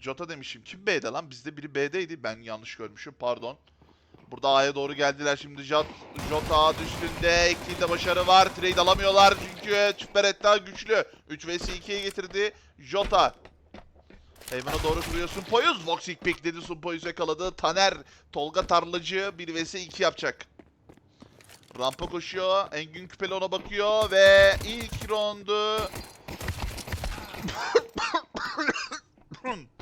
Jota demişim. Kim B'de lan? Bizde biri B'deydi. Ben yanlış görmüşüm. Pardon. Burada A'ya doğru geldiler şimdi. Jot, Jota A düştüğünde ektiğinde başarı var. Trade alamıyorlar çünkü Süper güçlü. 3 vs 2'ye getirdi. Jota. Haven'a doğru kuruyorsun. Poyuz. Voxic pick dedi. Sunpoyuz yakaladı. Taner. Tolga Tarlacı 1 vs 2 yapacak. Rampa koşuyor. Engin Küpeli ona bakıyor ve ilk roundu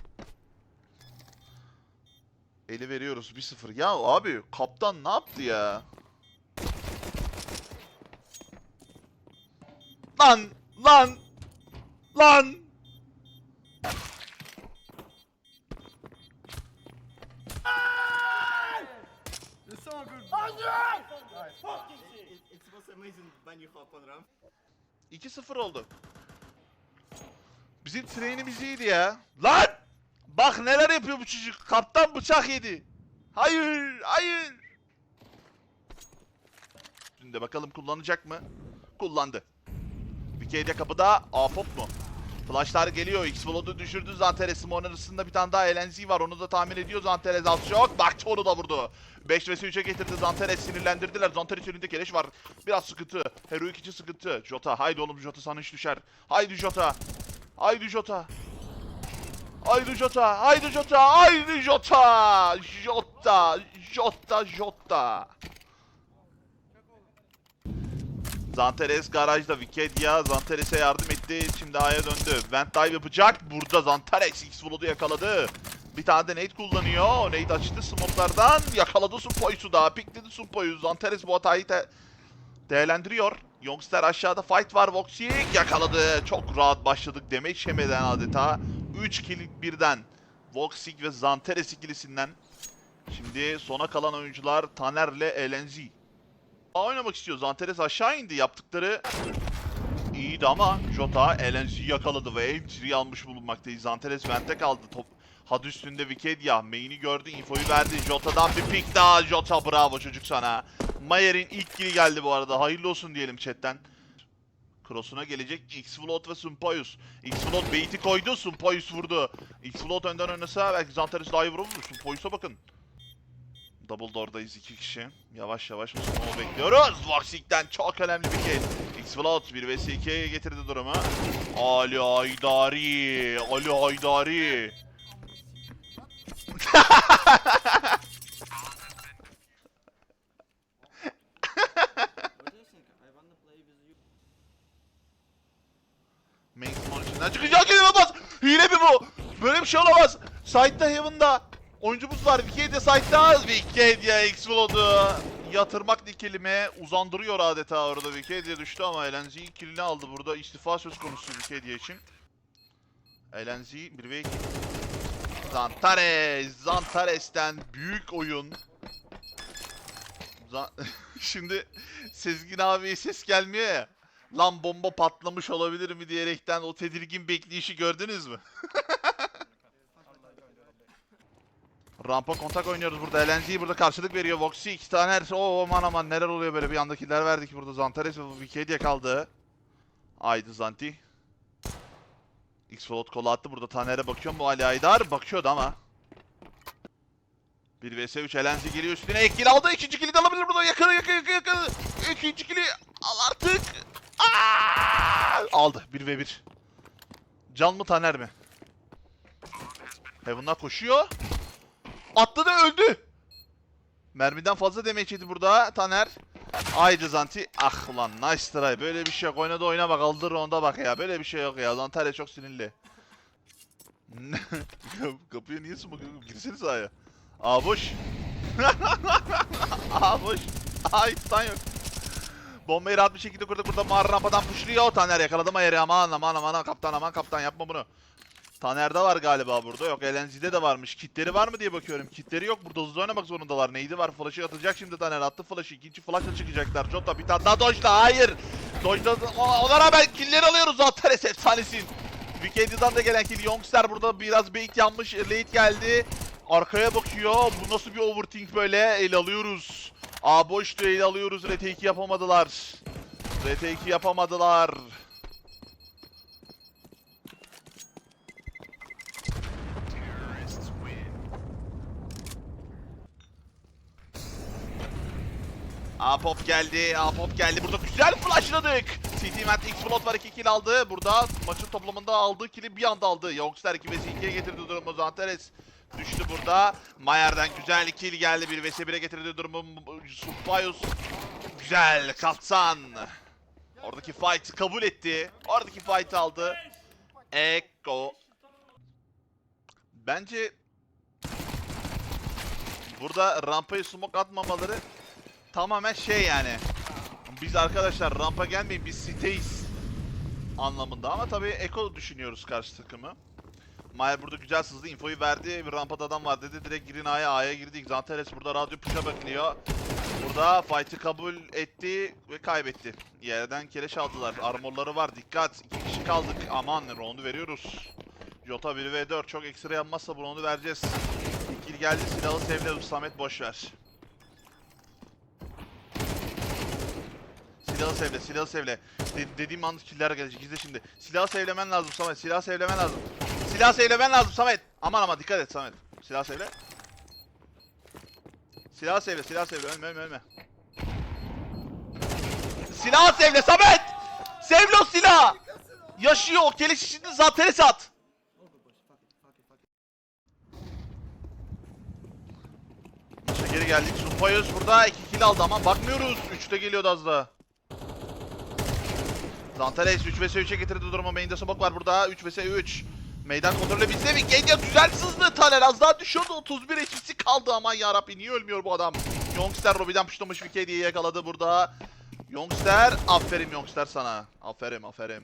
Eli veriyoruz 1-0. Ya abi kaptan ne yaptı ya? Lan! Lan! Lan! Ramp. 2-0 oldu. Bizim trainimiz iyiydi ya. Lan! Bak neler yapıyor bu çocuk. Kaptan bıçak yedi. Hayır, hayır. Şimdi bakalım kullanacak mı? Kullandı. Vikey'de kapıda Afop mu? Flashlar geliyor. X-Flood'u düşürdü. Zanteres Simon arasında bir tane daha LNZ var. Onu da tahmin ediyor. Zanteres az çok. Bak onu da vurdu. 5 vs 3'e getirdi. Zanteres sinirlendirdiler. Zanteres elinde keleş var. Biraz sıkıntı. Heroic için sıkıntı. Jota. Haydi oğlum Jota sana iş düşer. Haydi Jota. Haydi Jota. Haydi Jota. Haydi Jota. Haydi Jota. Jota. Jota. Jota. Zanteres garajda Wikidia Zanteres'e yardım etti. Şimdi A'ya döndü. Vent dive yapacak. Burada Zanteres X-Flood'u yakaladı. Bir tane de nade kullanıyor. Nade açtı smoke'lardan. Yakaladı Sumpoy'su da. Pikledi Sumpoy'u. Zanteres bu hatayı de değerlendiriyor. Youngster aşağıda fight var. Voxic yakaladı. Çok rahat başladık demek şemeden adeta. 3 kill birden. Voxic ve Zanteres ikilisinden. Şimdi sona kalan oyuncular Taner'le LNZ. A oynamak istiyor. Zanteres aşağı indi. Yaptıkları iyiydi ama Jota LNG yakaladı ve entry almış bulunmaktayız. Zanteres vente kaldı. Top had üstünde Wikidia. Main'i gördü. infoyu verdi. Jota'dan bir pick daha. Jota bravo çocuk sana. Mayer'in ilk kili geldi bu arada. Hayırlı olsun diyelim chatten. Cross'una gelecek X-Float ve Sumpoyus. X-Float bait'i koydu. Sumpoyus vurdu. X-Float önden oynasa belki Zanteres daha iyi vurur. Sumpoyus'a bakın. Double door'dayız iki kişi. Yavaş yavaş Mustafa bekliyoruz. Voxic'ten çok önemli bir kill. X-Float 1 vs 2'ye getirdi durumu. Ali Haydari. Ali Haydari. Böyle bir şey olamaz. Side'da Heaven'da oyuncumuz var. Wikidia side'da. Wikidia X-Float'u yatırmak bir kelime uzandırıyor adeta orada. Wikidia düştü ama LNZ killini aldı burada. İstifa söz konusu Wikidia için. LNZ 1 ve 2. Zantares. Zantares'ten büyük oyun. Şimdi Sezgin abiye ses gelmiyor ya. Lan bomba patlamış olabilir mi diyerekten o tedirgin bekleyişi gördünüz mü? Rampa kontak oynuyoruz burada. LNG burada karşılık veriyor. Voxy iki tane her Oo aman aman neler oluyor böyle bir yandakiler verdik burada. Zantares ve Wikidia kaldı. Aydı Zanti. X-Float kola attı. Burada Taner'e bakıyor mu Ali Aydar? Bakıyordu ama. 1 vs 3 LNG geliyor üstüne. Ek kill aldı. İkinci kill'i de alabilir burada. Yakını yakın yakın yakın. İkinci kill'i al artık. Aa! Aldı. 1 ve 1. Can mı Taner mi? Heaven'dan koşuyor. Atladı öldü. Mermiden fazla damage yedi burada Taner. Haydi Zanti. Ah ulan nice try. Böyle bir şey yok. Oynadı oyna bak. Aldır onda bak ya. Böyle bir şey yok ya. Zantarya çok sinirli. Kapıya niye smoke yok? Girsene sahaya. Aa boş. Aa boş. Ay stun yok. Bombayı rahat bir şekilde kurduk. Burada mağara rampadan pushluyor. Taner yakaladı mı yeri aman aman aman kaptan aman kaptan yapma bunu. Taner'de var galiba burada. Yok LNZ'de de varmış. Kitleri var mı diye bakıyorum. Kitleri yok. Burada hızlı oynamak zorundalar. Neydi var? Flash'ı atacak şimdi Taner. Attı flash'ı. İkinci flash'la çıkacaklar. Jota bir tane daha dojla. Hayır. Dojla. Ona rağmen killleri alıyoruz. Zantares efsanesin. Wikedia'dan da gelen kill. Youngster burada biraz bait yanmış. Late geldi. Arkaya bakıyor. Bu nasıl bir overthink böyle? El alıyoruz. A boştu el alıyoruz. RT2 yapamadılar. RT2 yapamadılar. A-Pop geldi, A-Pop geldi. Burada güzel flashladık. CT Mat X-Float var 2 kill aldı. Burada maçın toplamında aldığı kill'i bir anda aldı. Youngster 2 vs 2'ye getirdi durumu. Zanteres düştü burada. Mayer'den güzel kill geldi. 1 vs 1'e getirdi durumu. Supayus güzel kaptan. Oradaki fight kabul etti. Oradaki fight aldı. Eko. Bence burada rampayı smoke atmamaları tamamen şey yani. Biz arkadaşlar rampa gelmeyin biz siteyiz anlamında ama tabii Eko düşünüyoruz karşı takımı. Mayer burada güzel sızdı infoyu verdi bir rampada adam var dedi direkt girin A'ya A'ya girdik Zanteres burada radyo push'a bakıyor. Burada fight'ı kabul etti ve kaybetti. Yerden keleş aldılar. Armorları var. Dikkat. İki kişi kaldık. Aman roundu veriyoruz. Jota 1v4 çok ekstra yapmazsa bu roundu vereceğiz. Kill geldi silahı sevle Samet boş Silahı sevle, silahı sevle. De- dediğim anda killer gelecek. İzle şimdi. Silahı sevlemen lazım Samet. Silahı sevlemen lazım. Silahı sevlemen lazım Samet. Aman ama dikkat et Samet. Silah sevle. Silah sevle, silah sevle. Ölme, ölme, ölme. Silah sevle Samet! Sevle o silah! Yaşıyor o keleş şimdi zaten sat. Geri geldik. Supayos burada 2 kill aldı ama bakmıyoruz. 3'te geliyordu az daha. Zantares 3 vs 3'e getirdi durumu. Main'de smoke var burada. 3 vs 3. Meydan kontrolü bizde mi? Genya güzel sızdı. Taner az daha düşüyordu. 31 HP'si kaldı ama yarabbi niye ölmüyor bu adam? Youngster Robbie'den puşlamış Vike diye yakaladı burada. Youngster aferin Youngster sana. Aferin aferin.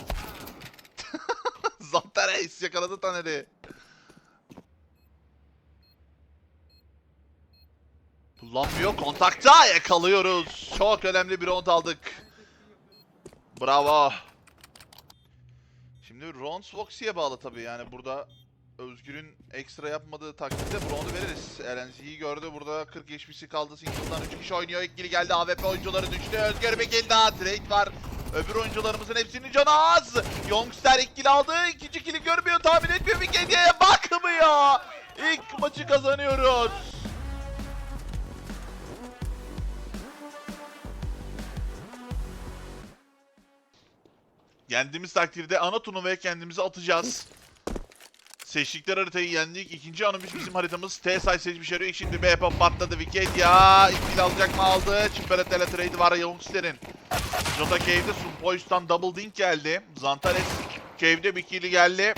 Zantares yakaladı Taner'i. Kullanmıyor. Kontakta yakalıyoruz. Çok önemli bir round aldık. Bravo. Şimdi round Foxy'ye bağlı tabii yani burada Özgür'ün ekstra yapmadığı takdirde bu roundu veririz. LNZ'yi gördü burada 40 HP'si kaldı. Single'dan 3 kişi oynuyor. İkili geldi. AWP oyuncuları düştü. Özgür bir kill daha. Trade var. Öbür oyuncularımızın hepsinin canı az. Youngster ilk kill aldı. İkinci kill'i görmüyor. Tahmin etmiyor. Bir Kenya'ya bakmıyor. İlk maçı kazanıyoruz. Yendiğimiz takdirde ana turnuvaya kendimizi atacağız. Seçtikleri haritayı yendik. İkinci anımız bizim haritamız. T-Size seçmiş arıyor. Şimdi B pop patladı. Wikipedia. İkili alacak mı aldı. Çimbere teletrade var Youngster'in. Jota Cave'de Sunpois'tan double dink geldi. Zantares Cave'de bir killi geldi.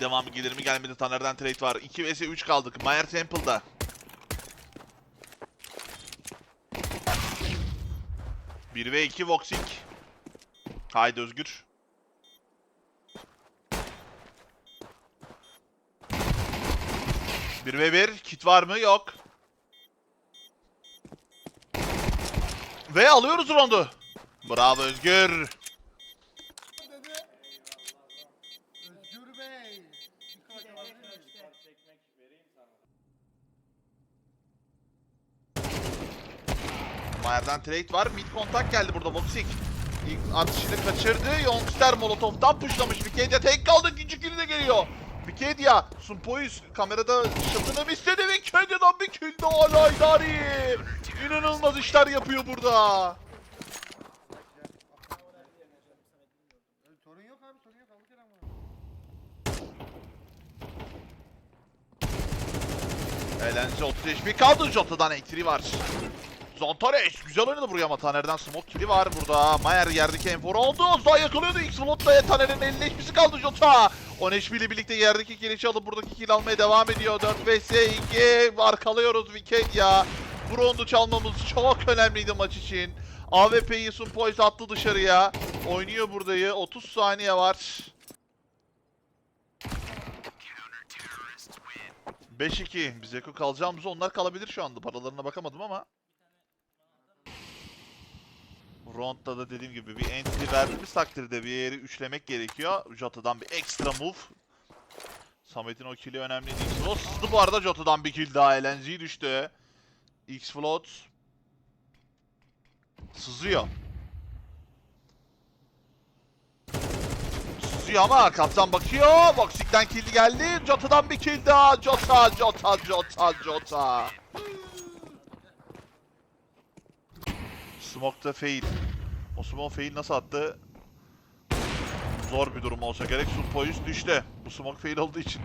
Devamı gelir mi gelmedi. Taner'den trade var. 2 vs 3 kaldık. Mayer Temple'da. Bir ve 2 Voxic. Haydi Özgür. Bir ve bir. Kit var mı? Yok. Ve alıyoruz roundu. Bravo Özgür. Mayer'den trade var. Mid kontak geldi burada Voxic. İlk atışını kaçırdı. Youngster Molotov'dan pushlamış. Wikipedia tek kaldı. İkinci kill de geliyor. Wikipedia. Sumpoyuz kamerada şatını istedi. Wikipedia'dan bir kill de hala idari. İnanılmaz işler yapıyor burada. Eğlence 30 HP kaldı. Jota'dan entry var. Zontares güzel oynadı buraya ama Taner'den smoke kill'i var burada. Mayer yerdeki enfor oldu. Az daha yakalıyordu. X-Float'ta Taner'in 50 HP'si kaldı Jota. 10 HP ile birlikte yerdeki kill'i alıp buradaki kill almaya devam ediyor. 4 vs 2 arkalıyoruz Wikipedia. Bu roundu çalmamız çok önemliydi maç için. AWP'yi Sunpoise attı dışarıya. Oynuyor buradayı. 30 saniye var. 5-2. Biz Eko kalacağımız onlar kalabilir şu anda. Paralarına bakamadım ama. Round'da da dediğim gibi bir entry verdiğimiz takdirde bir yeri üçlemek gerekiyor. Jota'dan bir ekstra move. Samet'in o kill'i önemliydi. X-Float sızdı bu arada Jota'dan bir kill daha. LNG düştü. X-Float sızıyor. Sızıyor ama kaptan bakıyor. Boxing'den kill geldi. Jota'dan bir kill daha. Jota, Jota, Jota, Jota. Smoke'da fail. O smoke fail nasıl attı? Zor bir durum olsa gerek. Sulpoyuz düştü. Bu smoke fail olduğu için.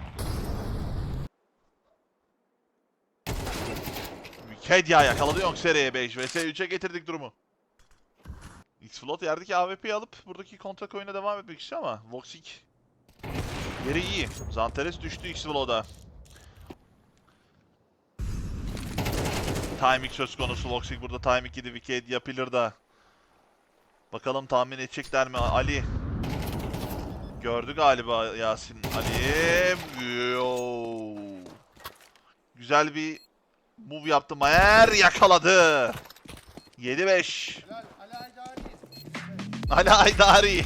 Kedia yakaladı Yonk seriye 5 vs 3'e getirdik durumu. X-Float yerdeki AWP'yi alıp buradaki kontak oyuna devam etmek istiyor ama Voxic yeri iyi. Zanteres düştü X-Float'a. Timing söz konusu. Voxic burada timing yedi. Wicked yapılır da. Bakalım tahmin edecekler mi? Ali. Gördü galiba Yasin. Ali. Yo. Güzel bir move yaptı. Mayer yakaladı. 7-5. Helal. Ali Aydari.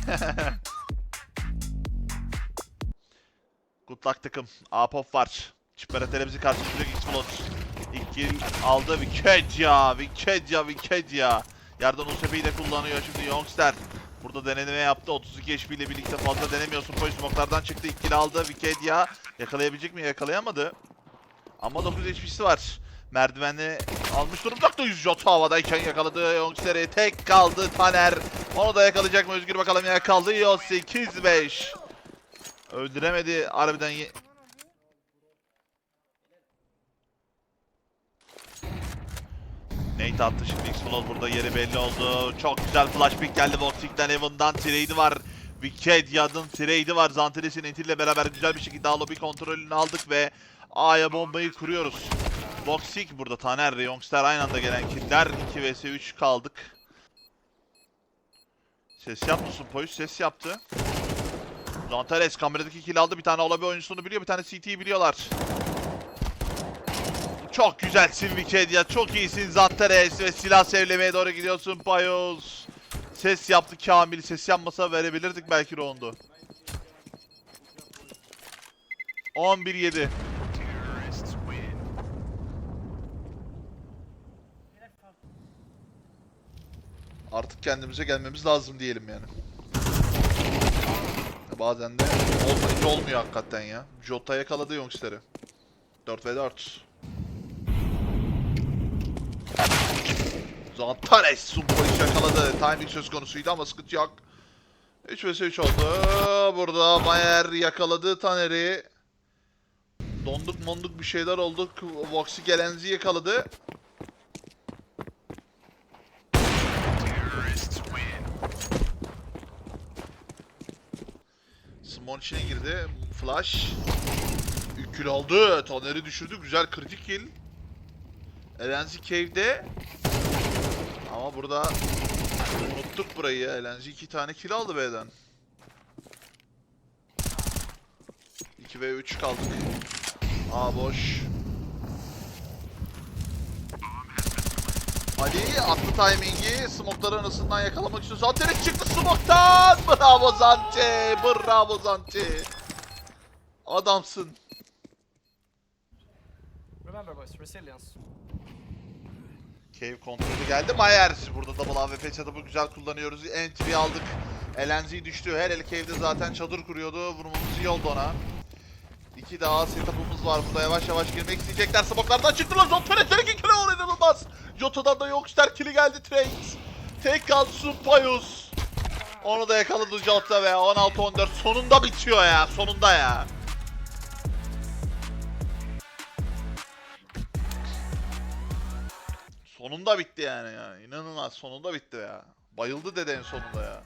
Good luck takım. A-Pop var. Çiperetelemizi karşılayacak X-Float. Kill aldı Wikedya. Wikedya. Wikedya. Yerden USP'yi de kullanıyor şimdi Youngster. Burada deneme yaptı. 32 HP ile birlikte fazla denemiyorsun. Poison smoke'lardan çıktı. İlk kill aldı. Wikedya. Yakalayabilecek mi? Yakalayamadı. Ama 9 HP'si var. Merdivenle almış durumda. 100 Jota havadayken yakaladı. Youngster'e tek kaldı Taner. Onu da yakalayacak mı Özgür bakalım yakalıyor 8-5. Öldüremedi harbiden. Nate attı şimdi X-Flow burada yeri belli oldu. Çok güzel flash pick geldi Voxic'ten Evan'dan trade'i var. Wickediya'nın trade'i var. Zanteres'in entiyle beraber güzel bir şekilde lobby kontrolünü aldık ve A'ya bombayı kuruyoruz. Voxic burada Taner, Youngster aynı anda gelen killer. 2 vs 3 kaldık. Ses yaptı Supoyuz, ses yaptı. Zantares kameradaki kill aldı. Bir tane Olabi oyuncusunu biliyor, bir tane CT'yi biliyorlar. Çok güzelsin Wikipedia, çok iyisin Zantares ve silah sevlemeye doğru gidiyorsun Payos. Ses yaptı Kamil, ses yapmasa verebilirdik belki roundu. 11-7. Artık kendimize gelmemiz lazım diyelim yani. Bazen de olmayınca olmuyor hakikaten ya. Jota yakaladı Youngster'ı. 4 ve 4. Zantares Sumpo'yu yakaladı. Timing söz konusuydu ama sıkıntı yok. 3 vs 3 oldu. Burada Mayer yakaladı Taner'i. Donduk monduk bir şeyler oldu. Voxy Gelenzi yakaladı. Simon içine girdi. Flash. Ükül aldı. Taner'i düşürdü. Güzel kritik kill. Elenzi Cave'de. Ama burada unuttuk burayı ya. Elenzi iki tane kill aldı B'den. 2 ve 3 kaldık. A boş. Ali attı timingi. Smoke'ları arasından yakalamak için Zanteres çıktı smoke'tan. Bravo Zante. Bravo Zante. Adamsın. Remember boys, resilience. Cave kontrolü geldi. Mayer. Burada double AWP çadırı güzel kullanıyoruz. Entry aldık. LNZ düştü. Her el Cave'de zaten çadır kuruyordu. Vurmamız iyi oldu ona. İki daha setup'ımız var. Burada yavaş yavaş girmek isteyecekler. Smoke'lardan çıktılar. Zontaretler iki kilo var inanılmaz. Jota'dan da Youngster kili geldi. Trade. Tek kaldı Supayus. Onu da yakaladı Jota ve 16-14. Sonunda bitiyor ya. Sonunda ya. Sonunda bitti yani ya. İnanılmaz sonunda bitti ya. Bayıldı dede en sonunda ya.